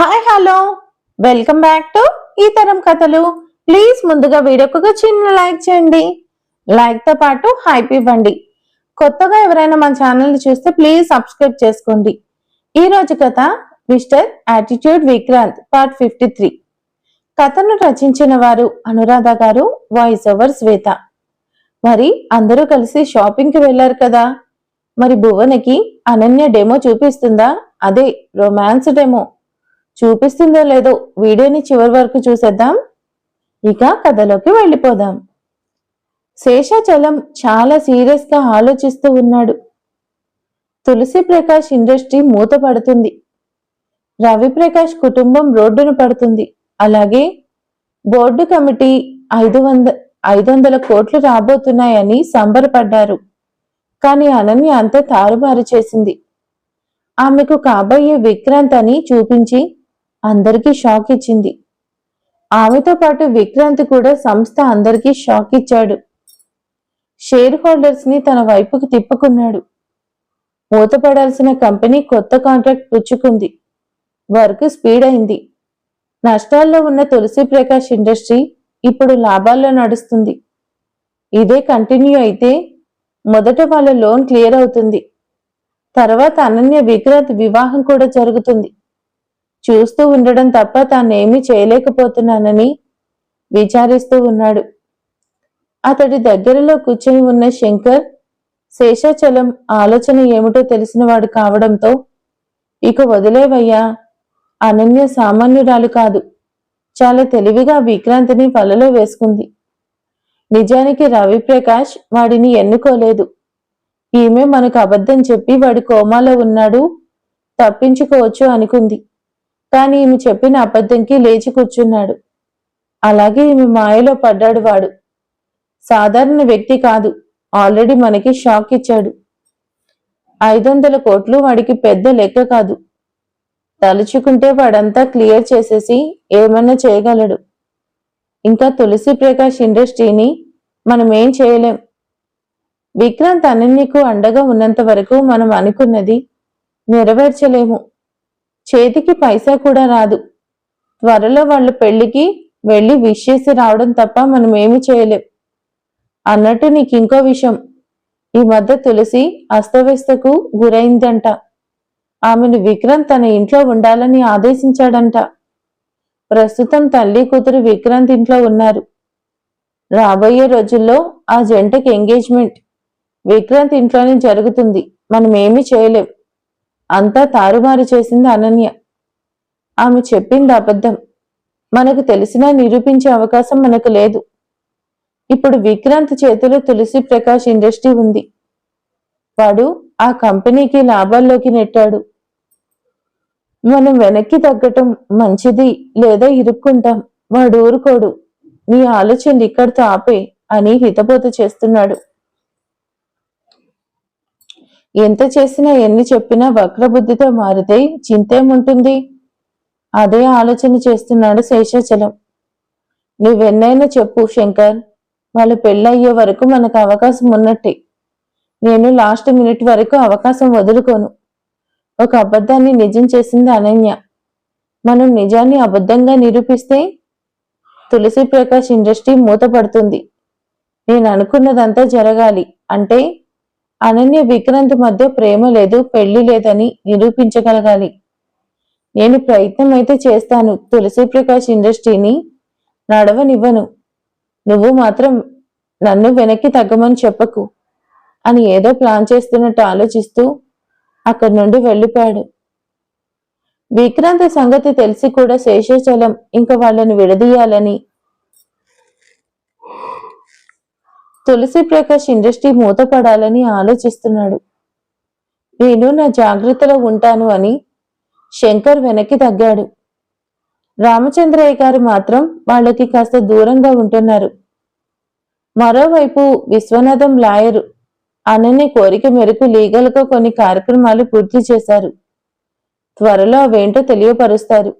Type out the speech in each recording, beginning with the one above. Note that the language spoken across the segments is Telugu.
Hi hello welcome back to ఈ తరం కథలు ప్లీజ్ ముందుగా వీడియోకి ఒక చిన్న లైక్ చేయండి. లైక్తో పాటు హైప్ ఇవ్వండి. కొత్తగా ఎవరైనా మన ఛానల్ని చూస్తే ప్లీజ్ సబ్స్క్రైబ్ చేసుకోండి. ఈ రోజు కథ mister attitude Vikrant part fifty three కథను రచించిన వారు అనురాధ గారు వాయిస్ ఓవర్ శ్వేత. మరి అందరూ కలిసి షాపింగ్కి వెళ్ళారు కదా? మరి భువనకి అనన్య డెమో చూపిస్తుందా? అదే రొమాన్స్ డెమో చూపిస్తుందో లేదో వీడియోని చివరి వరకు చూసేద్దాం. ఇక కథలోకి వెళ్ళిపోదాం. శేషాచలం చాలా సీరియస్గా ఆలోచిస్తూ ఉన్నాడు. తులసి ప్రకాష్ ఇండస్ట్రీ మూత పడుతుంది రవి ప్రకాష్ కుటుంబం రోడ్డును పడుతుంది. అలాగే బోర్డు కమిటీ ఐదు వంద ఐదు వందల కోట్లు రాబోతున్నాయని సంబరపడ్డారు. కానీ అనన్య అంత తారుమారు చేసింది. ఆమెకు కాబోయే విక్రాంత్ అని చూపించి అందరికీ షాక్ ఇచ్చింది. ఆమెతో పాటు విక్రాంత్ కూడా సంస్థ అందరికీ షాక్ ఇచ్చాడు. షేర్ హోల్డర్స్ని తన వైపుకు తిప్పుకున్నాడు. మూతపడాల్సిన కంపెనీ కొత్త కాంట్రాక్ట్ పుచ్చుకుంది. వర్క్ స్పీడ్ అయింది. నష్టాల్లో ఉన్న తులసి ప్రకాష్ ఇండస్ట్రీ ఇప్పుడు లాభాల్లో నడుస్తుంది. ఇదే కంటిన్యూ అయితే మొదట వాళ్ళ లోన్ క్లియర్ అవుతుంది. తర్వాత అనన్య విక్రాంత్ వివాహం కూడా జరుగుతుంది. చూస్తూ ఉండడం తప్ప తానేమీ చేయలేకపోతున్నానని విచారిస్తూ ఉన్నాడు. అతడి దగ్గరలో కూర్చొని ఉన్న శంకర్ శేషాచలం ఆలోచన ఏమిటో తెలిసినవాడు కావడంతో ఇక వదిలేవయ్యా అనన్య సామాన్యురాలు కాదు. చాలా తెలివిగా విక్రాంతిని వలలో వేసుకుంది. నిజానికి రవిప్రకాష్ వాడిని ఎన్నుకోలేదు. ఈమె మనకు అబద్ధం చెప్పి వాడి కోమాలో ఉన్నాడు తప్పించుకోవచ్చు అనుకుంది. కానీ ఈమె చెప్పిన అబద్ధంకి లేచి కూర్చున్నాడు. అలాగే ఈమె మాయలో పడ్డాడు వాడు. సాధారణ వ్యక్తి కాదు. ఆల్రెడీ మనకి షాక్ ఇచ్చాడు. ఐదు వందల కోట్లు వాడికి పెద్ద లెక్క కాదు. తలుచుకుంటే వాడంతా క్లియర్ చేసేసి ఏమన్నా చేయగలడు. ఇంకా తులసి ప్రకాష్ ఇండస్ట్రీని మనం ఏం చేయలేం. విక్రాంత్ అనన్యకు అండగా ఉన్నంత వరకు మనం అనుకున్నది నెరవేర్చలేము. చేతికి పైసా కూడా రాదు. త్వరలో వాళ్ళ పెళ్ళికి వెళ్ళి విష్ చేసి రావడం తప్ప మనం ఏమి చేయలేం. అన్నట్టు నీకు ఇంకో విషయం. ఈ మధ్య తులసి అస్తవ్యస్తకు గురైందంట. ఆమెను విక్రాంత్ తన ఇంట్లో ఉండాలని ఆదేశించాడంట. ప్రస్తుతం తల్లి కూతురు విక్రాంత్ ఇంట్లో ఉన్నారు. రాబోయే రోజుల్లో ఆ జంటకి ఎంగేజ్మెంట్. విక్రాంత్ ఇంట్లోనే జరుగుతుంది. మనం ఏమీ చేయలేం. అంతా తారుమారు చేసింది అనన్య. ఆమె చెప్పింది అబద్ధం. మనకు తెలిసినా నిరూపించే అవకాశం మనకు లేదు. ఇప్పుడు విక్రాంత్ చేతిలో తులసి ప్రకాష్ ఇండస్ట్రీ ఉంది. వాడు ఆ కంపెనీకి లాభాల్లోకి నెట్టాడు. మనం వెనక్కి తగ్గటం మంచిది లేదా ఇరుక్కుంటాం. వాడు ఊరుకోడు. నీ ఆలోచనలు ఇక్కడితో ఆపే అని హితబోధ చేస్తున్నాడు. ఎంత చేసినా ఎన్ని చెప్పినా వక్రబుద్ధితో మారితే చింతేముంటుంది? అదే ఆలోచన చేస్తున్నాడు శేషాచలం. నువ్వెన్నైనా చెప్పు శంకర్ వాళ్ళు పెళ్ళయ్యే వరకు మనకు అవకాశం ఉన్నట్టే. నేను లాస్ట్ మినిట్ వరకు అవకాశం వదులుకోను. ఒక అబద్ధాన్ని నిజం చేసింది అనన్య. మనం నిజాన్ని అబద్ధంగా నిరూపిస్తే తులసి ప్రకాష్ ఇండస్ట్రీ మూతపడుతుంది. నేను అనుకున్నదంతా జరగాలి. అంటే అనన్య విక్రాంత్ మధ్య ప్రేమ లేదు పెళ్ళి లేదని నిరూపించగలగాలి. నేను ప్రయత్నం అయితే చేస్తాను. తులసి ప్రకాష్ ఇండస్ట్రీని నడవనివ్వను. నువ్వు మాత్రం నన్ను వెనక్కి తగ్గమని చెప్పకు. అని ఏదో ప్లాన్ చేస్తున్నట్టు ఆలోచిస్తూ అక్కడి నుండి వెళ్ళిపోయాడు. విక్రాంత్ సంగతి తెలిసి కూడా శేషాచలం ఇంకా వాళ్ళని విడదీయాలని తులసి ప్రకాష్ ఇండస్ట్రీ మూతపడాలని ఆలోచిస్తున్నాడు. నేను నా జాగ్రత్తలో ఉంటాను అని శంకర్ వెనక్కి తగ్గాడు. రామచంద్రయ్య గారు మాత్రం వాళ్ళకి కాస్త దూరంగా ఉంటున్నారు. మరోవైపు విశ్వనాథం లాయరు అనని కోరిక మేరకు లీగల్గా కొన్ని కార్యక్రమాలు పూర్తి చేశారు. త్వరలో అవేంటో తెలియపరుస్తారు.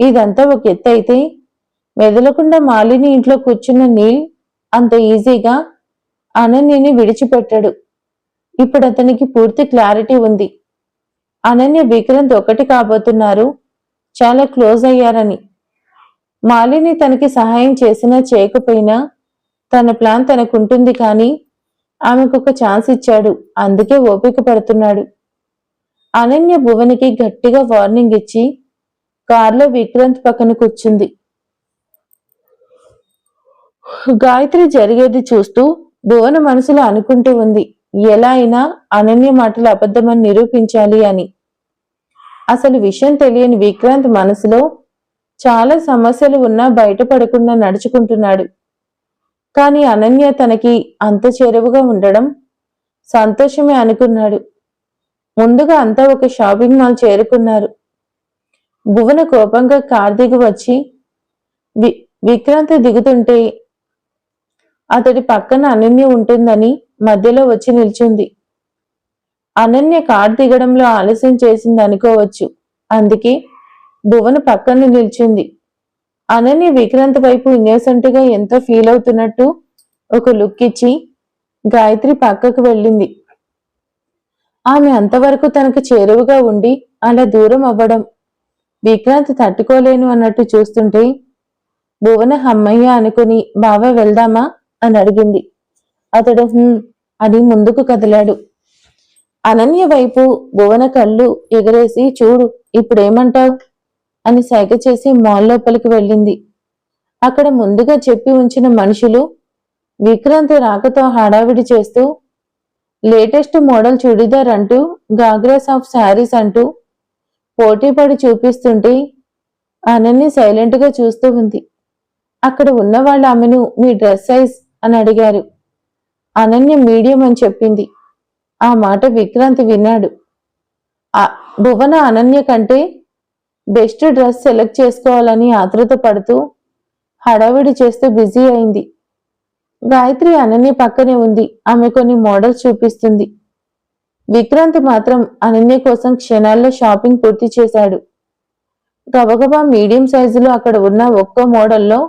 ఇదంతా ఒక ఎత్తు అయితే మెదలకుండా మాలిని ఇంట్లో కూర్చున్న నీల్ అంత ఈజీగా అనన్యని విడిచిపెట్టాడు. ఇప్పుడు అతనికి పూర్తి క్లారిటీ ఉంది. అనన్య విక్రాంత్ ఒకటి కాబోతున్నారు. చాలా క్లోజ్ అయ్యారని. మాలిని తనకి సహాయం చేసినా చేయకపోయినా తన ప్లాన్ తనకుంటుంది కానీ ఆమెకు ఒక ఛాన్స్ ఇచ్చాడు. అందుకే ఓపిక పడుతున్నాడు. అనన్య భువనికి గట్టిగా వార్నింగ్ ఇచ్చి కారులో విక్రాంత్ పక్కన కూర్చుంది. గాయత్రి జరిగేది చూస్తూ భువన మనసులో అనుకుంటూ ఉంది ఎలా అయినా అనన్య మాటలు అబద్ధమని నిరూపించాలి అని. అసలు విషయం తెలియని విక్రాంత్ మనసులో చాలా సమస్యలు ఉన్నా బయటపడకుండా నడుచుకుంటున్నాడు. కానీ అనన్య తనకి అంత చేరువుగా ఉండడం సంతోషమే అనుకున్నాడు. ముందుగా అంతా ఒక షాపింగ్ మాల్ చేరుకున్నారు. భువన కోపంగా కార్ దిగి వచ్చి వి విక్రాంత్ దిగుతుంటే అతడి పక్కన అనన్య ఉంటుందని మధ్యలో వచ్చి నిల్చుంది. అనన్య కార్ దిగడంలో ఆలస్యం చేసింది అనుకోవచ్చు. అందుకే భువన పక్కన నిల్చుంది. అనన్య విక్రాంత్ వైపు innocent గా ఎంతో ఫీల్ అవుతున్నట్టు ఒక లుక్ ఇచ్చి గాయత్రి పక్కకు వెళ్ళింది. ఆమె అంతవరకు తనకు చేరువగా ఉండి అలా దూరం అవ్వడం విక్రాంత్ తట్టుకోలేను అన్నట్టు చూస్తుంటే భువన హమ్మయ్య అనుకుని బావా వెళ్దామా? అని అడిగింది. అతడు అని ముందుకు కదిలాడు. అనన్య వైపు భువన కళ్ళు ఎగరేసి చూడు ఇప్పుడేమంటావు? అని సైగ చేసి మాల్ లోపలికి వెళ్ళింది. అక్కడ ముందుగా చెప్పి ఉంచిన మనుషులు విక్రాంతి రాకతో హడావిడి చేస్తూ లేటెస్ట్ మోడల్ చుడిదార్ అంటూ గాగ్రాస్ ఆఫ్ శారీస్ అంటూ పోటీపడి చూపిస్తుంటే అనన్య సైలెంట్గా చూస్తూ ఉంది. అక్కడ ఉన్న వాళ్ళు ఆమెను మీ డ్రెస్ సైజ్ అని అడిగారు. అనన్య మీడియం అని చెప్పింది. ఆ మాట విక్రాంత్ విన్నాడు. ఆ భువన అనన్య కంటే బెస్ట్ డ్రెస్ సెలెక్ట్ చేసుకోవాలని ఆతృత పడుతూ హడావిడి చేస్తూ బిజీ అయింది. గాయత్రి అనన్య పక్కనే ఉంది. ఆమె కొన్ని మోడల్స్ చూపిస్తుంది. విక్రాంత్ మాత్రం అనన్య కోసం క్షణాల్లో షాపింగ్ పూర్తి చేశాడు. గబగబా మీడియం సైజులో అక్కడ ఉన్న ఒక్క మోడల్లో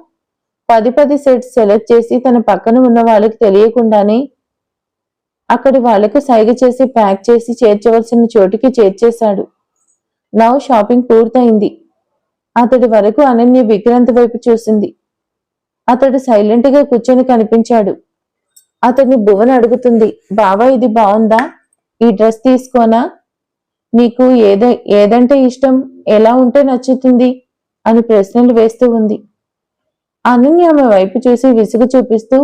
పది పది సెట్స్ సెలెక్ట్ చేసి తన పక్కన ఉన్న వాళ్ళకి తెలియకుండానే అక్కడి వాళ్ళకు సైగ చేసి ప్యాక్ చేసి చేర్చవలసిన చోటికి చేర్చేశాడు. నవ్ షాపింగ్ పూర్తయింది. అతడి వరకు అనన్య విక్రాంత్ వైపు చూసింది. అతడు సైలెంట్గా కూర్చొని కనిపించాడు. అతన్ని భువన్ అడుగుతుంది బావా ఇది బాగుందా ఈ డ్రెస్ తీసుకోనా? నీకు ఏద ఏదంటే ఇష్టం? ఎలా ఉంటే నచ్చుతుంది? అని ప్రశ్నలు వేస్తూ ఉంది. అనన్య ఆమె వైపు చూసి విసుగు చూపిస్తూ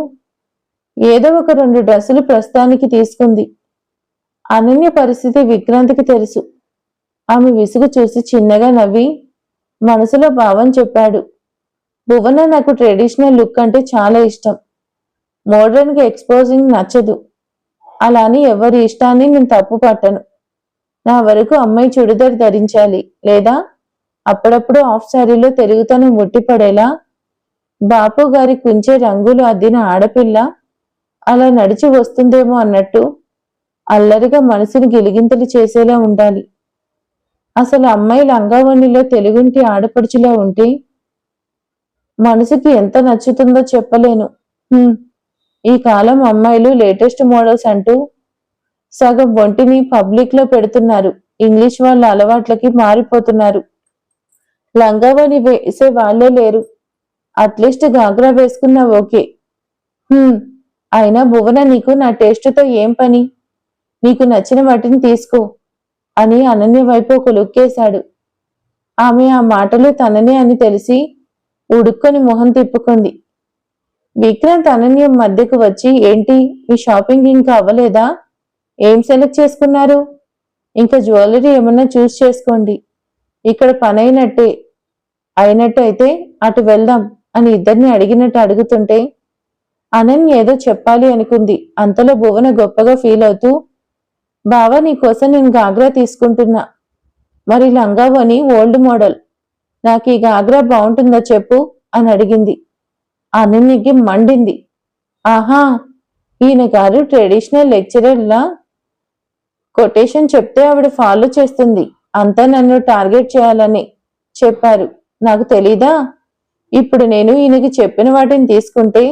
ఏదో ఒక రెండు డ్రెస్సులు ప్రస్తుతానికి తీసుకుంది. అనన్య పరిస్థితి విక్రాంతికి తెలుసు. ఆమె విసుగు చూసి చిన్నగా నవ్వి మనసులో భావం చెప్పాడు. భువన నాకు ట్రెడిషనల్ లుక్ అంటే చాలా ఇష్టం. మోడ్రన్కి ఎక్స్పోజింగ్ నచ్చదు. అలా అని ఎవరి ఇష్టాన్ని నేను తప్పు పట్టను. నా వరకు అమ్మాయి చుడిదార్ ధరించాలి. లేదా? అప్పుడప్పుడు ఆఫ్ శారీలో తెలుగుతనం ముట్టిపడేలా బాపు గారి కుంచే రంగులు అద్దిన ఆడపిల్ల అలా నడిచి వస్తుందేమో అన్నట్టు అల్లరిగా మనసుని గిలిగింతలు చేసేలా ఉండాలి. అసలు అమ్మాయి లంగావణిలో తెలుగుంటి ఆడపడుచులా ఉంటే మనసుకి ఎంత నచ్చుతుందో చెప్పలేను. ఈ కాలం అమ్మాయిలు లేటెస్ట్ మోడల్స్ అంటూ సగం ఒంటిని పబ్లిక్లో పెడుతున్నారు. ఇంగ్లీష్ వాళ్ళ అలవాట్లకి మారిపోతున్నారు. లంగావణి వేసే వాళ్ళే లేరు. అట్లీస్ట్ గాగ్రా వేసుకున్నా ఓకే. అయినా భువన నీకు నా టేస్ట్తో ఏం పని? నీకు నచ్చిన వాటిని తీసుకో అని అనన్య వైపు ఒక లుక్కేశాడు ఆమె ఆ మాటలు తననే అని తెలిసి ఉడుక్కొని మొహం తిప్పుకుంది. విక్రాంత్ అనన్య మధ్యకు వచ్చి ఏంటి మీ షాపింగ్ ఇంకా అవ్వలేదా? ఏం సెలెక్ట్ చేసుకున్నారు? ఇంకా జ్యువెలరీ ఏమన్నా చూస్ చేసుకోండి. ఇక్కడ పనైనట్టే. అయినట్టు అయితే అటు వెళ్దాం. అని ఇద్దరిని అడిగినట్టు అడుగుతుంటే అనన్య ఏదో చెప్పాలి అనుకుంది. అంతలో భువన గొప్పగా ఫీల్ అవుతూ బావా నీకోసం నేను గాగ్రా తీసుకుంటున్నా. మరి లంగావని ఓల్డ్ మోడల్. నాకు ఈ గాగ్రా బాగుంటుందా చెప్పు అని అడిగింది. అనన్యకి మండింది. ఆహా ఈయన గారు ట్రెడిషనల్ లెక్చరర్లా? కొటేషన్ చెప్తే ఆవిడ ఫాలో చేస్తుంది. అంతా నన్ను టార్గెట్ చేయాలని చెప్పారు. నాకు తెలీదా? ఇప్పుడు నేను ఈయనకి చెప్పిన వాటిని తీసుకుంటే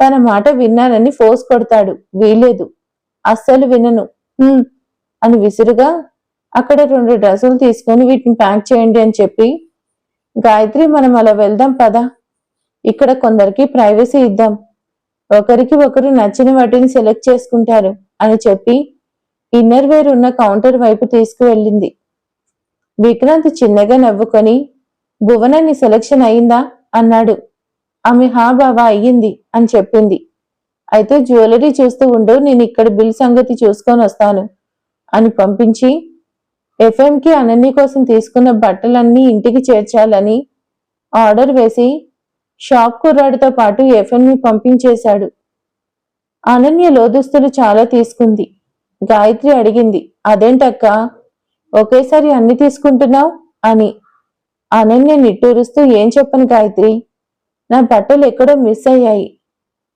తన మాట విన్నానని ఫోర్స్ కొడతాడు. వీలేదు అస్సలు వినను. అని విసురుగా అక్కడ రెండు డ్రెస్సులు తీసుకొని వీటిని ప్యాక్ చేయండి అని చెప్పి గాయత్రి మనం అలా వెళ్దాం పదా. ఇక్కడ కొందరికి ప్రైవసీ ఇద్దాం. ఒకరికి ఒకరు నచ్చిన వాటిని సెలెక్ట్ చేసుకుంటారు అని చెప్పి ఇన్నర్ వేర్ ఉన్న కౌంటర్ వైపు తీసుకువెళ్ళింది. విక్రాంత్ చిన్నగా నవ్వుకొని భువనాన్ని సెలెక్షన్ అయిందా? అన్నాడు. ఆమె హా బావా అయ్యింది అని చెప్పింది. అయితే జ్యువెలరీ చూస్తూ ఉండు నేను ఇక్కడ బిల్ సంగతి చూసుకొని వస్తాను అని పంపించి ఎఫ్ఎంకి అనన్య కోసం తీసుకున్న బట్టలన్నీ ఇంటికి చేర్చాలని ఆర్డర్ వేసి షాప్ కుర్రాడితో పాటు ఎఫ్ఎంని పంపించేశాడు. అనన్య లోదుస్తులు చాలా తీసుకుంది. గాయత్రి అడిగింది అదేంటక్క? ఒకేసారి అన్ని తీసుకుంటున్నావు? అని. అనన్య నిట్టూరుస్తూ ఏం చెప్పను గాయత్రి? నా బట్టలు ఎక్కడో మిస్ అయ్యాయి.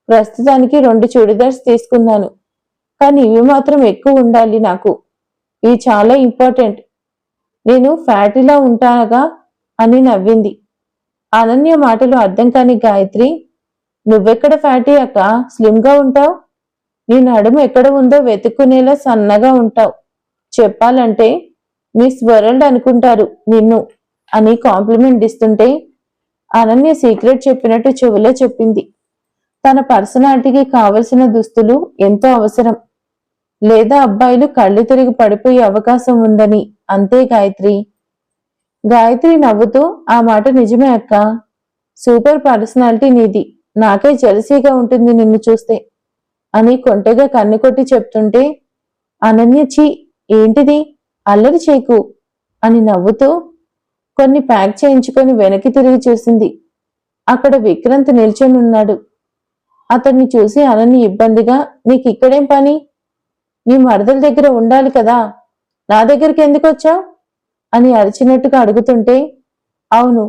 ప్రస్తుతానికి రెండు చుడిదార్స్ తీసుకున్నాను. కానీ ఇవి మాత్రం ఎక్కువ ఉండాలి నాకు. ఇవి చాలా ఇంపార్టెంట్. నేను ఫ్యాటీలా ఉంటాగా అని నవ్వింది. అనన్య మాటలు అర్థం కాని గాయత్రి నువ్వెక్కడ ఫ్యాటీ అక్క? స్లిమ్గా ఉంటావు? నీ నడుము ఎక్కడ ఉందో వెతుక్కునేలా సన్నగా ఉంటావు. చెప్పాలంటే మిస్ వరల్డ్ అనుకుంటారు నిన్ను. అని కాంప్లిమెంట్ ఇస్తుంటే అనన్య సీక్రెట్ చెప్పినట్టు చెవిలో చెప్పింది. తన పర్సనాలిటీకి కావలసిన దుస్తులు ఎంతో అవసరం. లేదా అబ్బాయిలు కళ్ళు తిరిగి పడిపోయే అవకాశం ఉందని. అంతే గాయత్రి. గాయత్రి నవ్వుతూ ఆ మాట నిజమే అక్క. సూపర్ పర్సనాలిటీ నీది. నాకే జలసీగా ఉంటుంది నిన్ను చూస్తే అని కొంటగా కన్ను కొట్టి చెప్తుంటే అనన్య చీ ఏంటిది? అల్లరి చేకు అని నవ్వుతూ కొన్ని ప్యాక్ చేయించుకొని వెనక్కి తిరిగి చూసింది. అక్కడ విక్రాంత్ నిల్చొని ఉన్నాడు. అతన్ని చూసి అనని ఇబ్బందిగా నీకు ఇక్కడేం పని? నీ మరదల దగ్గర ఉండాలి కదా. నా దగ్గరికి ఎందుకు వచ్చావు? అని అరిచినట్టుగా అడుగుతుంటే అవును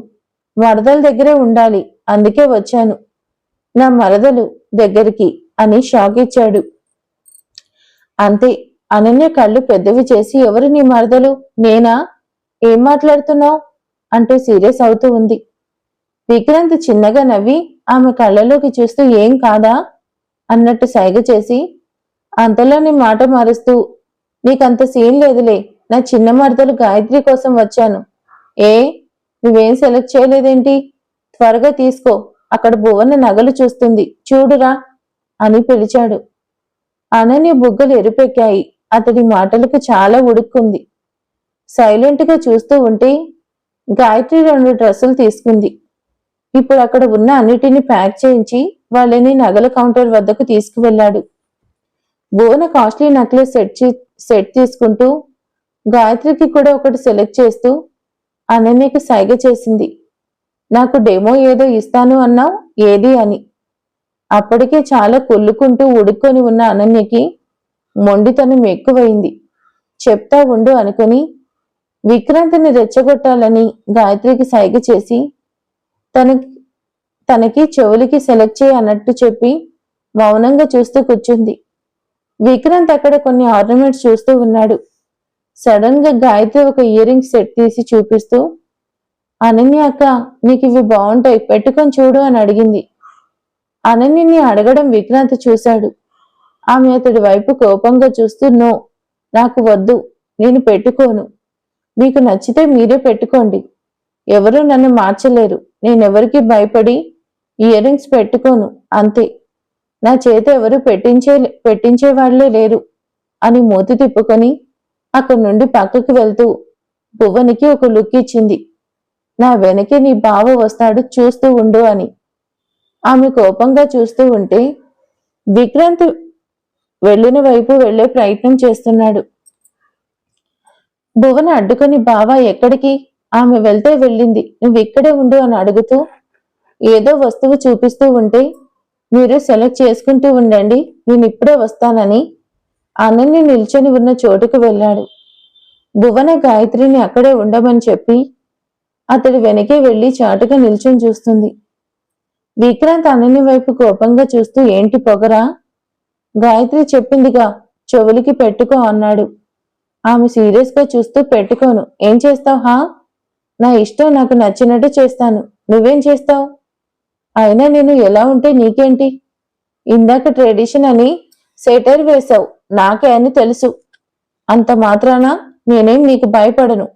మరదల దగ్గరే ఉండాలి. అందుకే వచ్చాను. నా మరదలు దగ్గరికి అని షాక్ ఇచ్చాడు. అంతే అనన్య కళ్ళు పెద్దవి చేసి ఎవరు నీ మరదలు? నేనా? ఏం మాట్లాడుతున్నావు? అంటూ సీరియస్ అవుతూ ఉంది. విక్రాంత్ చిన్నగా నవ్వి ఆమె కళ్ళలోకి చూస్తూ ఏం కాదా? అన్నట్టు సైగ చేసి అంతలోనే మాట మారుస్తూ నీకంత సీన్ లేదులే నా చిన్న మరదలు గాయత్రి కోసం వచ్చాను. ఏ? నువ్వేం సెలెక్ట్ చేయలేదేంటి? త్వరగా తీసుకో అక్కడ భువన నగలు చూస్తుంది. చూడురా అని పిలిచాడు. అనన్య బుగ్గలు ఎరుపెక్కాయి. అతడి మాటలకు చాలా ఉడుక్కుంది. సైలెంట్గా చూస్తూ ఉంటే గాయత్రి రెండు డ్రెస్సులు తీసుకుంది. ఇప్పుడు అక్కడ ఉన్న అన్నిటిని ప్యాక్ చేయించి వాళ్ళని నగల కౌంటర్ వద్దకు తీసుకువెళ్ళాడు. బోన కాస్ట్లీ నెక్లెస్ సెట్ సెట్ తీసుకుంటూ గాయత్రికి కూడా ఒకటి సెలెక్ట్ చేస్తూ అనన్యకి సైగ చేసింది. నాకు డెమో ఏదో ఇస్తాను అన్నావు ఏది అని. అప్పటికే చాలా కొల్లుకుంటూ ఉడుక్కొని ఉన్న అనన్యకి మొండితనం ఎక్కువైంది. చెప్తా ఉండు అనుకుని విక్రాంతిని రెచ్చగొట్టాలని గాయత్రికి సైగ చేసి తనకి తనకి చెవులకి సెలెక్ట్ చేయి అన్నట్టు చెప్పి మౌనంగా చూస్తూ కూర్చుంది. విక్రాంత్ అక్కడ కొన్ని ఆర్నమెంట్స్ చూస్తూ ఉన్నాడు. సడన్గా గాయత్రి ఒక ఇయర్ రింగ్ సెట్ తీసి చూపిస్తూ అనన్య అక్క నీకు ఇవి బాగుంటాయి పెట్టుకొని చూడు అని అడిగింది. అనన్యని అడగడం విక్రాంత్ చూశాడు. ఆమె అతడి వైపు కోపంగా చూస్తూ నో నాకు వద్దు నేను పెట్టుకోను. మీకు నచ్చితే మీరే పెట్టుకోండి. ఎవరూ నన్ను మార్చలేరు. నేనెవరికి భయపడి ఇయర్ రింగ్స్ పెట్టుకోను. అంతే. నా చేత ఎవరు పెట్టించే పెట్టించేవాళ్ళే లేరు అని మూతి తిప్పుకొని అక్కడి నుండి పక్కకి వెళ్తూ భువనికి ఒక లుక్ ఇచ్చింది. నా వెనకే నీ బావ వస్తాడు చూస్తూ ఉండు అని. ఆమె కోపంగా చూస్తూ ఉంటే విక్రాంత్ వెళ్ళిన వైపు వెళ్ళే ప్రయత్నం చేస్తున్నాడు. భువన అడ్డుకొని బావా ఎక్కడికి? ఆమె వెళ్తే వెళ్ళింది. నువ్వు ఇక్కడే ఉండు అని అడుగుతూ ఏదో వస్తువు చూపిస్తూ ఉంటే మీరు సెలెక్ట్ చేసుకుంటూ ఉండండి. నేను ఇప్పుడే వస్తానని అనన్య నిల్చొని ఉన్న చోటుకు వెళ్ళాడు. భువన గాయత్రిని అక్కడే ఉండమని చెప్పి అతడి వెనకే వెళ్ళి చాటుగా నిల్చొని చూస్తుంది. విక్రాంత్ అనన్య వైపు కోపంగా చూస్తూ ఏంటి పొగరా? గాయత్రి చెప్పిందిగా చెవులకి పెట్టుకో అన్నాడు. ఆమె సీరియస్గా చూస్తూ పెట్టుకోను. ఏం చేస్తావు హా? నా ఇష్టం నాకు నచ్చినట్టు చేస్తాను. నువ్వేం చేస్తావు? అయినా నేను ఎలా ఉంటే నీకేంటి? ఇందాక ట్రెడిషన్ అని సెటర్ వేశావు. నాకే అని తెలుసు. అంత మాత్రాన నేనేం నీకు భయపడను.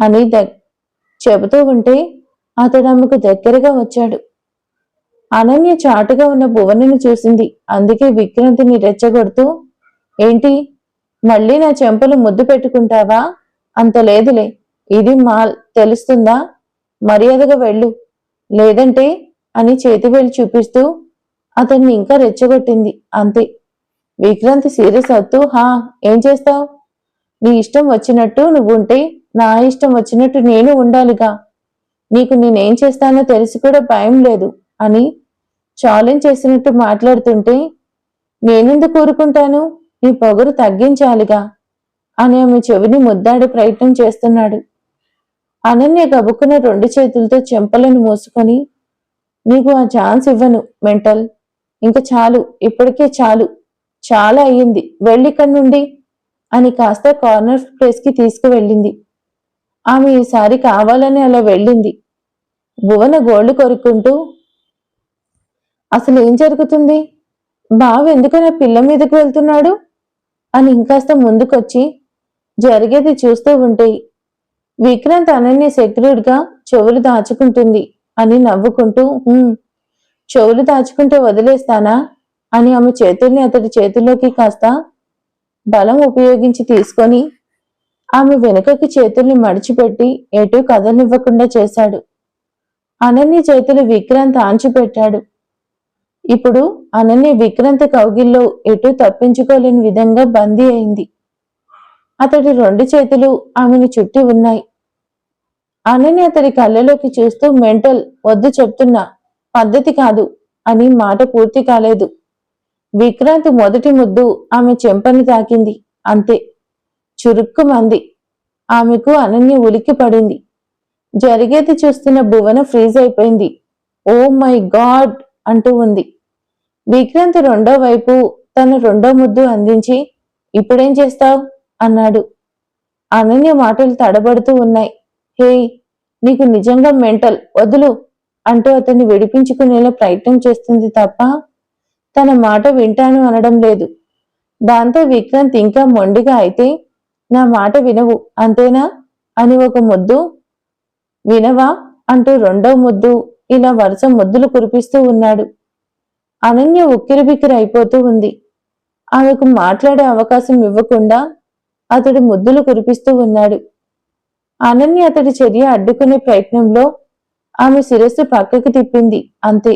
అని ద చెబుతూ ఉంటే అతడు ఆమెకు దగ్గరగా వచ్చాడు. అనన్య చాటుగా ఉన్న భువనను చూసింది. అందుకే విక్రాంతిని రెచ్చగొడుతూ ఏంటి? మళ్ళీ నా చెంపలు ముద్దు పెట్టుకుంటావా? అంత లేదులే. ఇది మాల్ తెలుస్తుందా? మర్యాదగా వెళ్ళు. లేదంటే అని చేతి వెళ్ళి చూపిస్తూ అతన్ని ఇంకా రెచ్చగొట్టింది. అంతే. విక్రాంతి సీరియస్ అవుతూ హా ఏం చేస్తావు? నీ ఇష్టం వచ్చినట్టు నువ్వు ఉంటే నా ఇష్టం వచ్చినట్టు నేను ఉండాలిగా. నీకు నేనేం చేస్తానో తెలిసి కూడా భయం లేదు అని ఛాలెంజ్ చేసినట్టు మాట్లాడుతుంటే నేనెందుకు కూరుకుంటాను నీ పొగరు తగ్గించాలిగా అని ఆమె చెవిని ముద్దాడే ప్రయత్నం చేస్తున్నాడు. అనన్య గబుక్కున రెండు చేతులతో చెంపలను మూసుకొని నీకు ఆ ఛాన్స్ ఇవ్వను మెంటల్. ఇంక చాలు ఇప్పటికే చాలు. చాలా అయ్యింది. వెళ్ళిక్కడి నుండి అని కాస్త కార్నర్ ప్లేస్కి తీసుకువెళ్ళింది. ఆమె ఈసారి కావాలని అలా వెళ్ళింది. భువన గోళ్ళు కొరుక్కుంటూ అసలు ఏం జరుగుతుంది? బావ ఎందుకని ఆ పిల్ల మీదకు వెళ్తున్నాడు? అని ఇంకాస్త ముందుకొచ్చి జరిగేది చూస్తూ ఉంటే విక్రాంత్ అనన్య సెక్యూర్డ్గా చెవులు దాచుకుంటుంది అని నవ్వుకుంటూ చెవులు దాచుకుంటే వదిలేస్తానా? అని ఆమె చేతుల్ని అతడి చేతుల్లోకి కాస్త బలం ఉపయోగించి తీసుకొని ఆమె వెనుకకి చేతుల్ని మడిచిపెట్టి ఎటూ కదలనివ్వకుండా చేశాడు. అనన్య చేతులు విక్రాంత్ ఆంచిపెట్టాడు. ఇప్పుడు అనన్య విక్రాంతి కౌగిల్లో ఎటూ తప్పించుకోలేని విధంగా బందీ అయింది. అతడి రెండు చేతులు ఆమెను చుట్టి ఉన్నాయి. అనన్య అతడి కళ్ళలోకి చూస్తూ మెంటల్ వద్దు చెప్తున్నా. పద్ధతి కాదు అని మాట పూర్తి కాలేదు. విక్రాంత్ మొదటి ముద్దు ఆమె చెంపని తాకింది. అంతే. చురుక్కుమంది ఆమెకు అనన్య ఉలిక్కి పడింది. జరిగేది చూస్తున్న భువన ఫ్రీజ్ అయిపోయింది. ఓ మై గాడ్ అంటూ ఉంది. విక్రాంత్ రెండో వైపు తన రెండో ముద్దు అందించి ఇప్పుడేం చేస్తావు? అన్నాడు. అనన్య మాటలు తడబడుతూ ఉన్నాయి. హే నీకు నిజంగా మెంటల్ వదులు అంటూ అతన్ని విడిపించుకునేలా ప్రయత్నం చేస్తుంది తప్ప తన మాట వింటాను అనడం లేదు. దాంతో విక్రాంత్ ఇంకా మొండిగా అయితే నా మాట వినవు అంతేనా? అని ఒక ముద్దు వినవా? అంటూ రెండో ముద్దు ఇలా వరుస ముద్దులు కురిపిస్తూ ఉన్నాడు. అనన్య ఉక్కిరిబిక్కిరి అయిపోతూ ఉంది. ఆమెకు మాట్లాడే అవకాశం ఇవ్వకుండా అతడు ముద్దులు కురిపిస్తూ ఉన్నాడు. అనన్య అతడి చర్య అడ్డుకునే ప్రయత్నంలో ఆమె శిరస్సు పక్కకి తిప్పింది. అంతే.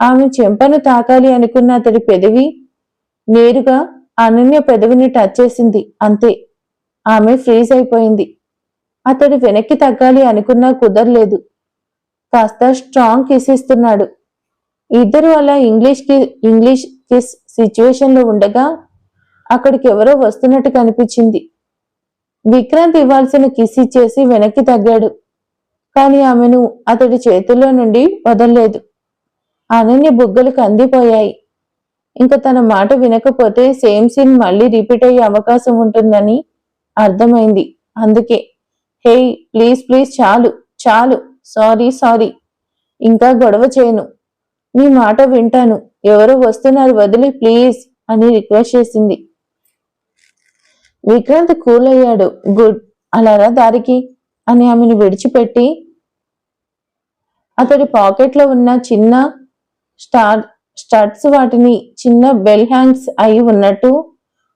ఆమె చెంపను తాకాలి అనుకున్న అతడి పెదవి నేరుగా అనన్య పెదవిని టచ్ చేసింది. అంతే. ఆమె ఫ్రీజ్ అయిపోయింది. అతడు వెనక్కి తగ్గాలి అనుకున్నా కుదరలేదు. కాస్త స్ట్రాంగ్ కిసిస్తున్నాడు ఇద్దరు అలా ఇంగ్లీష్కి ఇంగ్లీష్ కిస్ సిచ్యువేషన్లో ఉండగా అక్కడికి ఎవరో వస్తున్నట్టు కనిపించింది. విక్రాంత్ ఇవ్వాల్సిన కిస్ ఇచ్చేసి వెనక్కి తగ్గాడు. కానీ ఆమెను అతడి చేతుల్లో నుండి వదలలేదు. అనన్య బుగ్గలు కందిపోయాయి. ఇంకా తన మాట వినకపోతే సేమ్ సీన్ మళ్ళీ రిపీట్ అయ్యే అవకాశం ఉంటుందని అర్థమైంది. అందుకే హే ప్లీజ్ ప్లీజ్ చాలు చాలు సారీ సారీ ఇంకా గొడవ చేయను. నీ మాట వింటాను. ఎవరో వస్తున్నారు వదిలి ప్లీజ్ అని రిక్వెస్ట్ చేసింది. విక్రాంత్ కూల్ అయ్యాడు గుడ్ అలారా దారికి అని ఆమెను విడిచిపెట్టి అతడి పాకెట్లో ఉన్న చిన్న స్టార్ స్టడ్స్ వాటిని చిన్న బెల్ హ్యాంగ్స్ అయి ఉన్నట్టు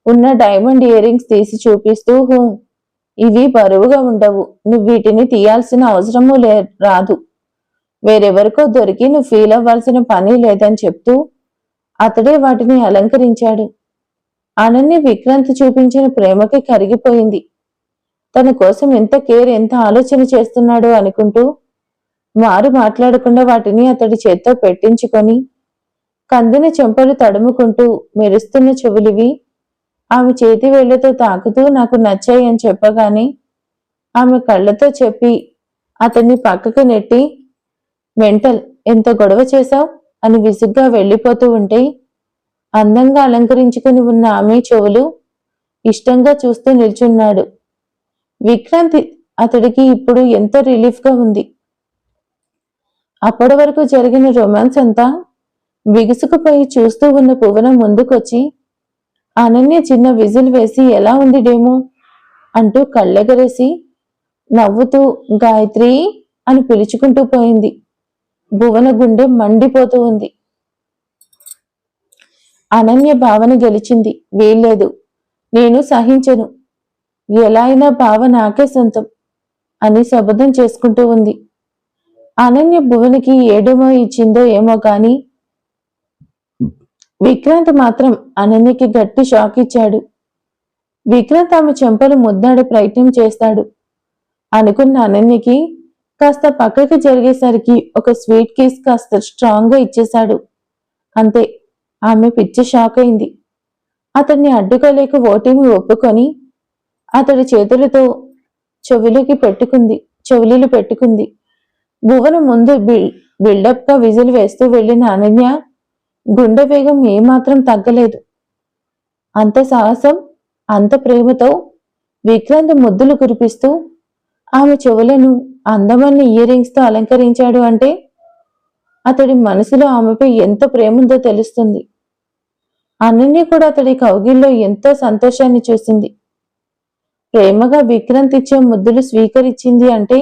ఉన్న డైమండ్ ఇయరింగ్స్ తీసి చూపిస్తూ "హూ, ఇవి బరువుగా ఉండవు. నువ్వు వీటిని తీయాల్సిన అవసరమూ లే రాదు. వేరెవరికో దొరికి నువ్వు ఫీల్ అవ్వాల్సిన పని లేదని చెప్తూ అతడే వాటిని అలంకరించాడు. అనన్య విక్రాంత్ చూపించిన ప్రేమకి కరిగిపోయింది. తన కోసం ఎంత కేర్ ఎంత ఆలోచన చేస్తున్నాడో అనుకుంటూ మారు మాట్లాడకుండా వాటిని అతడి చేత్తో పెట్టించుకొని కందిన చెంపలు తడుముకుంటూ మెరుస్తున్న చెవులివి ఆమె చేతి వేళ్ళతో తాకుతూ నాకు నచ్చాయి అని చెప్పగానే ఆమె కళ్ళతో చెప్పి అతన్ని పక్కకు నెట్టి మెంటల్ ఎంత గొడవ చేశావు అని విసుగ్గా వెళ్ళిపోతూ ఉంటే అందంగా అలంకరించుకుని ఉన్న ఆమె చెవులు ఇష్టంగా చూస్తూ నిల్చున్నాడు. విక్రాంతి అతడికి ఇప్పుడు ఎంతో రిలీఫ్గా ఉంది? అప్పటి వరకు జరిగిన రొమాన్స్ అంతా బిగుసుకుపోయి చూస్తూ ఉన్న పువ్వన ముందుకొచ్చి అనన్య చిన్న విజిల్ వేసి ఎలా ఉంది డేమో అంటూ కళ్ళెగరేసి నవ్వుతూ గాయత్రి అని పిలుచుకుంటూ పోయింది. భువన గుండె మండిపోతూ ఉంది. అనన్య భావన గెలిచింది. వీల్లేదు. నేను సహించను. ఎలా అయినా భావ నాకే సొంతం అని శబదం చేసుకుంటూ ఉంది. అనన్య భువనికి ఏడేమో ఇచ్చిందో ఏమో కాని విక్రాంత్ మాత్రం అనన్యకి గట్టి షాక్ ఇచ్చాడు. విక్రాంత్ ఆమె చెంపలు ముద్దాడే ప్రయత్నం చేస్తాడు. అనుకున్న అనన్యకి కాస్త పక్కకి జరిగేసరికి ఒక స్వీట్ కేస్ కాస్త స్ట్రాంగ్గా ఇచ్చేశాడు. అంతే ఆమె పిచ్చి షాక్ అయింది. అతన్ని అడ్డుకోలేక ఓటింగ్ ఒప్పుకొని అతడి చేతులతో చెవులకి పెట్టుకుంది చెవులీలు పెట్టుకుంది. భువన ముందు బిల్డప్గా విజులు వేస్తూ వెళ్ళిన అనన్య గుండె వేగం ఏమాత్రం తగ్గలేదు. అంత సాహసం అంత ప్రేమతో విక్రాంత్ ముద్దులు కురిపిస్తూ ఆమె చెవులను అందమైన ఇయర్ రింగ్స్తో అలంకరించాడు అంటే అతడి మనసులో ఆమెపై ఎంత ప్రేముందో తెలుస్తుంది. అనన్య కూడా అతడి కౌగిల్లో ఎంతో సంతోషాన్ని చూసింది. ప్రేమగా విక్రాంత్ ఇచ్చే ముద్దులు స్వీకరించింది అంటే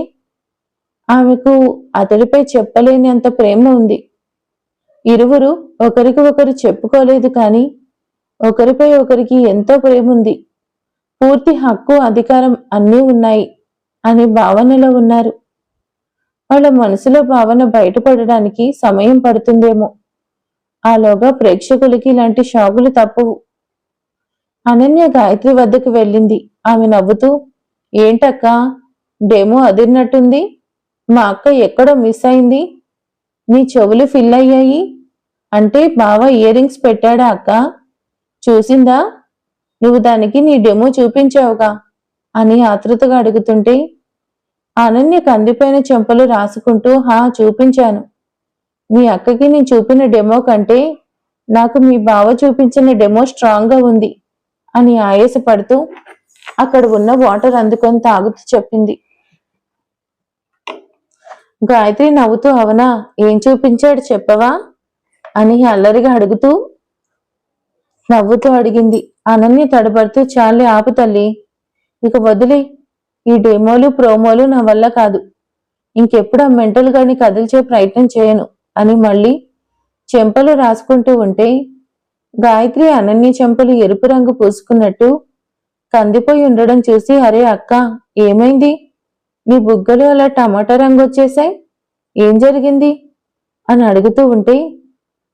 ఆమెకు అతడిపై చెప్పలేని అంత ప్రేమ ఉంది. ఇరువురు ఒకరికి ఒకరు చెప్పుకోలేదు కానీ ఒకరిపై ఒకరికి ఎంతో ప్రేమ ఉంది పూర్తి హక్కు అధికారం అన్నీ ఉన్నాయి. అని భావనలో ఉన్నారు. వాళ్ళ మనసులో భావన బయటపడడానికి సమయం పడుతుందేమో. ఆలోగా ప్రేక్షకులకి ఇలాంటి షాకులు తప్పవు. అనన్య గాయత్రి వద్దకు వెళ్ళింది. ఆమె నవ్వుతూ ఏంటక్క? డెమో అదిరినట్టుంది. మా అక్క ఎక్కడో మిస్ అయింది? నీ చెవులు ఫిల్ అయ్యాయి? అంటే బావ ఇయర్ రింగ్స్ పెట్టాడా అక్క? చూసిందా? నువ్వు దానికి నీ డెమో చూపించావుగా. అని ఆతృతగా అడుగుతుంటే అనన్య కందిపోయిన చెంపలు రాసుకుంటూ హా చూపించాను. మీ అక్కకి నేను చూపిన డెమో కంటే నాకు మీ బావ చూపించిన డెమో స్ట్రాంగ్గా ఉంది అని ఆయాసపడుతూ అక్కడ ఉన్న వాటర్ అందుకొని తాగుతూ చెప్పింది. గాయత్రి నవ్వుతూ అవనా? ఏం చూపించాడు చెప్పవా? అని అల్లరిగా అడుగుతూ నవ్వుతూ అడిగింది. అనన్య తడబడుతూ చాలే ఆపు తల్లి ఇక వదిలే ఈ డెమోలు ప్రోమోలు నా వల్ల కాదు. ఇంకెప్పుడు ఆ మెంటల్ గాడిని కదిల్చే ప్రయత్నం చేయను అని మళ్ళీ చెంపలు రాసుకుంటూ ఉంటే గాయత్రి అనన్య చెంపలు ఎరుపు రంగు పూసుకున్నట్టు కందిపోయి ఉండడం చూసి అరే అక్క ఏమైంది? నీ బుగ్గలు అలా టమాటా రంగు వచ్చేసాయి ఏం జరిగింది? అని అడుగుతూ ఉంటే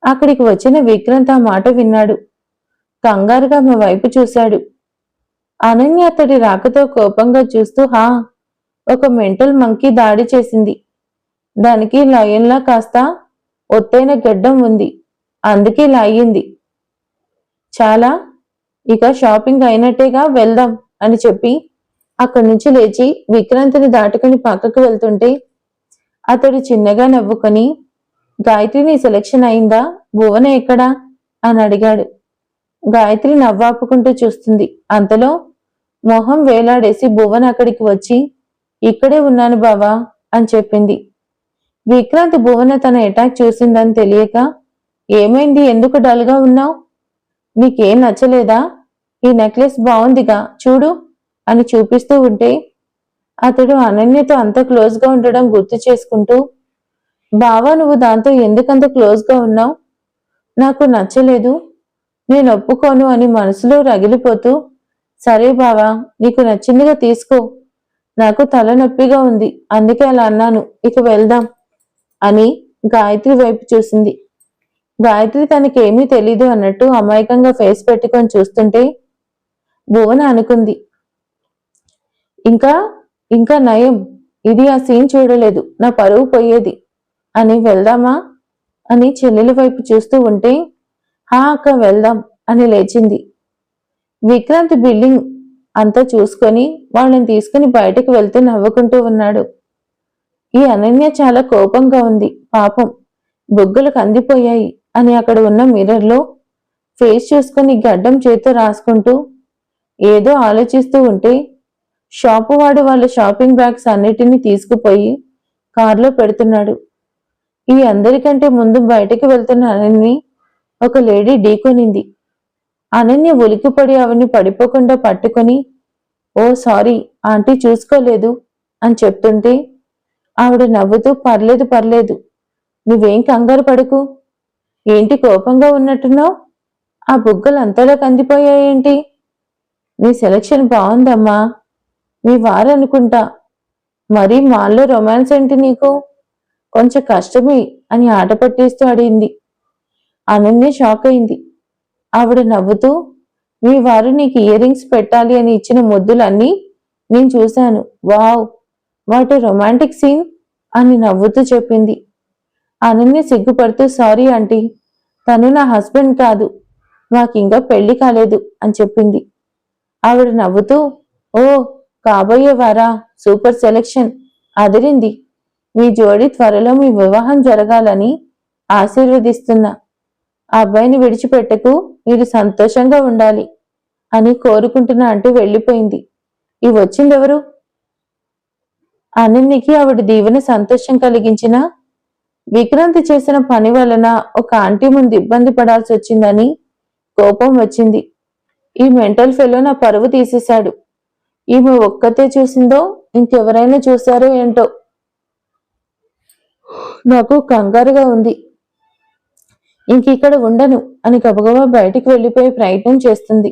అక్కడికి వచ్చిన విక్రాంత్ ఆ మాట విన్నాడు. కంగారుగా మా వైపు చూశాడు. అనన్య అతడి రాకతో కోపంగా చూస్తూ హా ఒక మెంటల్ మంకీ దాడి చేసింది. దానికి లయన్లా కాస్త ఒత్తైన గడ్డం ఉంది. అందుకే లాయింది. చాలా ఇక షాపింగ్ అయినట్టేగా వెళ్దాం అని చెప్పి అక్కడి నుంచి లేచి విక్రాంతిని దాటుకుని పక్కకు వెళ్తుంటే అతడు చిన్నగా నవ్వుకొని గాయత్రిని సెలెక్షన్ అయిందా? భువన ఎక్కడా? అని అడిగాడు. గాయత్రి నవ్వాపుకుంటూ చూస్తుంది. అంతలో మొహం వేలాడేసి భువన్ అక్కడికి వచ్చి ఇక్కడే ఉన్నాను బావా అని చెప్పింది. విక్రాంత్ భువన తన అటాక్ చూసిందని తెలియక ఏమైంది? ఎందుకు డల్గా ఉన్నావు? నీకేం నచ్చలేదా? ఈ నెక్లెస్ బాగుందిగా చూడు అని చూపిస్తూ ఉంటే అతడు అనన్యతో అంత క్లోజ్గా ఉండడం గుర్తు చేసుకుంటూ బావా నువ్వు దాంతో ఎందుకంత క్లోజ్గా ఉన్నావు? నాకు నచ్చలేదు. నేను ఒప్పుకోను అని మనసులో రగిలిపోతూ సరే బావా నీకు నచ్చిందిగా తీసుకో. నాకు తలనొప్పిగా ఉంది అందుకే అలా అన్నాను. ఇక వెళ్దాం అని గాయత్రి వైపు చూసింది. గాయత్రి తనకేమీ తెలీదు అన్నట్టు అమాయకంగా ఫేస్ పెట్టుకొని చూస్తుంటే భువన అనుకుంది. ఇంకా ఇంకా నయం ఇది ఆ సీన్ చూడలేదు నా పరువు పోయేది అని వెళ్దామా అని చెల్లెల వైపు చూస్తూ ఉంటే హా అక్క వెళ్దాం అని లేచింది. విక్రాంత్ బిల్డింగ్ అంతా చూసుకొని వాళ్ళని తీసుకుని బయటకు వెళ్తూ నవ్వుకుంటూ ఉన్నాడు. ఈ అనన్య చాలా కోపంగా ఉంది. పాపం బొగ్గులు కందిపోయాయి అని అక్కడ ఉన్న మిర్రర్లో ఫేస్ చూసుకొని గడ్డం చేతితో రాసుకుంటూ ఏదో ఆలోచిస్తూ ఉంటే షాపు వాడు వాళ్ళ షాపింగ్ బ్యాగ్స్ అన్నిటినీ తీసుకుపోయి కారులో పెడుతున్నాడు. ఈ అందరికంటే ముందు బయటకు వెళ్తున్న అనన్ని ఒక లేడీ ఢీకొనింది. అనన్య ఉలికిపడి అవని పడిపోకుండా పట్టుకొని ఓ సారీ ఆంటీ చూసుకోలేదు అని చెప్తుంటే ఆవిడ నవ్వుతూ పర్లేదు పర్లేదు. నువ్వేం కంగారు పడుకు. ఏంటి కోపంగా ఉన్నట్టున్నావు? ఆ బుగ్గలు అంతలో కందిపోయాయేంటి? నీ సెలక్షన్ బాగుందమ్మా. మీ వారు అనుకుంటా. మరీ మాల్లో రొమాన్స్ ఏంటి నీకు? కొంచెం కష్టమే అని ఆట పట్టేస్తూ అడిగింది. అనన్య షాక్ అయింది. ఆవిడ నవ్వుతూ మీ వారు నీకు ఇయర్ రింగ్స్ పెట్టాలి అని ఇచ్చిన ముద్దులన్నీ నేను చూశాను. వావ్! What romantic scene! అని నవ్వుతూ చెప్పింది. అనన్య సిగ్గుపడుతూ సారీ ఆంటీ తను నా హస్బెండ్ కాదు. మాకింకా పెళ్ళి కాలేదు అని చెప్పింది. ఆవిడ నవ్వుతూ ఓ కాబోయే వారా సూపర్ సెలెక్షన్. అదిరింది. మీ జోడి త్వరలో మీ వివాహం జరగాలని ఆశీర్వదిస్తున్నా. ఆ అబ్బాయిని విడిచిపెట్టకు మీరు సంతోషంగా ఉండాలి అని కోరుకుంటున్నా అంటూ వెళ్ళిపోయింది. ఈ వచ్చిందెవరు? అనన్యకి ఆవిడ దీవెన సంతోషం కలిగించిన విక్రాంతి చేసిన పని వలన ఒక ఆంటీ ముందు ఇబ్బంది పడాల్సి వచ్చిందని కోపం వచ్చింది. ఈ మెంటల్ ఫెలో నా పరువు తీసేశాడు. ఈమె ఒక్కతే చూసిందో ఇంకెవరైనా చూశారో ఏంటో. నాకు కంగారుగా ఉంది. ఇంకిక్కడ ఉండను అని గబగబా బయటికి వెళ్ళిపోయే ప్రయత్నం చేస్తుంది.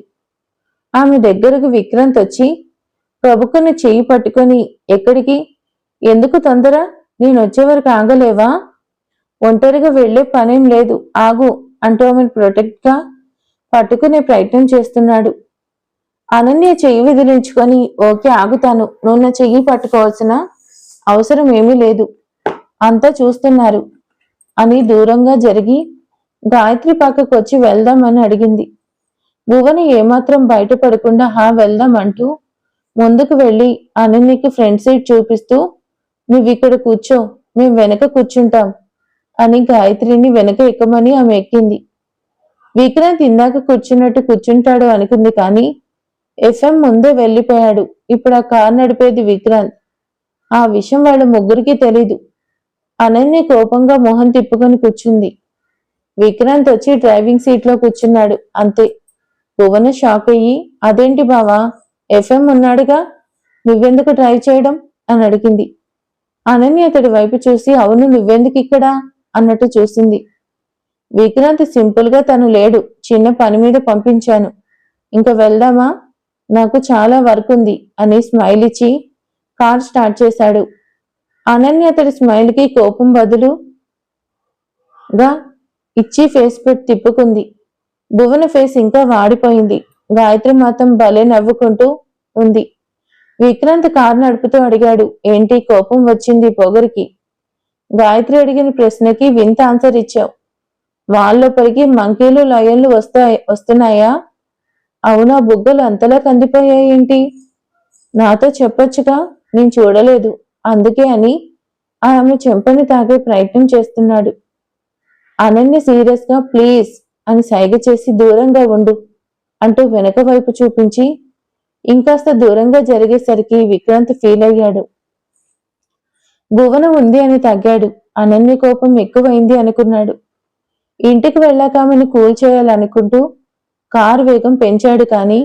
ఆమె దగ్గరకు విక్రాంత్ వచ్చి ప్రభుకుని చెయ్యి పట్టుకొని ఎక్కడికి? ఎందుకు తొందర? నేను వచ్చే వరకు ఆగలేవా? ఒంటరిగా వెళ్ళే పనేం లేదు. ఆగు అంటూ ఆమెను ప్రొటెక్ట్గా పట్టుకునే ప్రయత్నం చేస్తున్నాడు. అనన్య చెయ్యి విదిలించుకొని ఓకే ఆగుతాను. నువ్వు నా చెయ్యి పట్టుకోవాల్సిన అవసరం ఏమీ లేదు. అంతా చూస్తున్నారు అని దూరంగా జరిగి గాయత్రి పక్కకు వచ్చి వెళ్దామని అడిగింది. భువన ఏమాత్రం బయటపడకుండా హా వెళ్దాం అంటూ ముందుకు వెళ్ళి అనన్యకి ఫ్రంట్ సీట్ చూపిస్తూ నువ్వు ఇక్కడ కూర్చో మేము వెనక కూర్చుంటాం అని గాయత్రిని వెనక ఎక్కమని ఆమె ఎక్కింది. విక్రాంత్ ఇందాక కూర్చున్నట్టు కూర్చుంటాడు అనుకుంది కానీ ఎఫ్ఎం ముందే వెళ్ళిపోయాడు. ఇప్పుడు ఆ కార్ నడిపేది విక్రాంత్. ఆ విషయం వాళ్ళ ముగ్గురికి తెలీదు అనన్య కోపంగా మొహం తిప్పుకొని కూర్చుంది. విక్రాంత్ వచ్చి డ్రైవింగ్ సీట్లో కూర్చున్నాడు. అంతే. భువన షాక్ అయ్యి అదేంటి బావా? ఎఫ్ఎం ఉన్నాడుగా? నువ్వెందుకు డ్రైవ్ చేయడం? అని అడిగింది. అనన్య అతడి వైపు చూసి అవును నువ్వెందుకు ఇక్కడ? అన్నట్టు చూసింది. విక్రాంత్ సింపుల్గా తను లేడు. చిన్న పని మీద పంపించాను. ఇంకా వెళ్దామా? నాకు చాలా వర్క్ ఉంది అని స్మైల్ ఇచ్చి కార్ స్టార్ట్ చేశాడు. అనన్య అతడి స్మైల్కి కోపం బదులుగా ఇచ్చి ఫేస్ పెట్టి తిప్పుకుంది. భువన ఫేస్ ఇంకా వాడిపోయింది. గాయత్రి మాత్రం భలే నవ్వుకుంటూ ఉంది. విక్రాంత్ కారు నడుపుతూ అడిగాడు ఏంటి కోపం వచ్చింది పొగరికి? గాయత్రి అడిగిన ప్రశ్నకి వింత ఆన్సర్ ఇచ్చావు. వాళ్ళలోపలికి మంకీలు లయన్లు వస్తాయి వస్తున్నాయా? అవునా బుగ్గలు అంతలా కందిపోయాయేంటి నాతో చెప్పొచ్చుగా? నేను చూడలేదు. అందుకే అని ఆమె చెంపని తాగే ప్రయత్నం చేస్తున్నాడు. అనన్య సీరియస్గా ప్లీజ్ అని సైగ చేసి దూరంగా ఉండు అంటూ వెనక వైపు చూపించి ఇంకాస్త దూరంగా జరిగేసరికి విక్రాంత్ ఫీల్ అయ్యాడు. భువన ఉంది అని తగ్గాడు. అనన్య కోపం ఎక్కువైంది అనుకున్నాడు. ఇంటికి వెళ్ళాక ఆమెను కూల్ చేయాలనుకుంటూ కారు వేగం పెంచాడు కానీ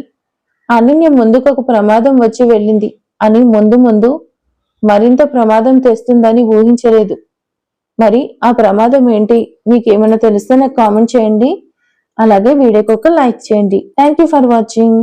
అనన్య ముందుకు ఒక ప్రమాదం వచ్చి వెళ్ళింది అని ముందు ముందు మరింత ప్రమాదం తెస్తుందని ఊహించలేదు. మరి ఆ ప్రమాదం ఏంటి? మీకేమైనా తెలిస్తే నాకు కామెంట్ చేయండి. అలాగే వీడియోకి ఒక లైక్ చేయండి. Thank you for watching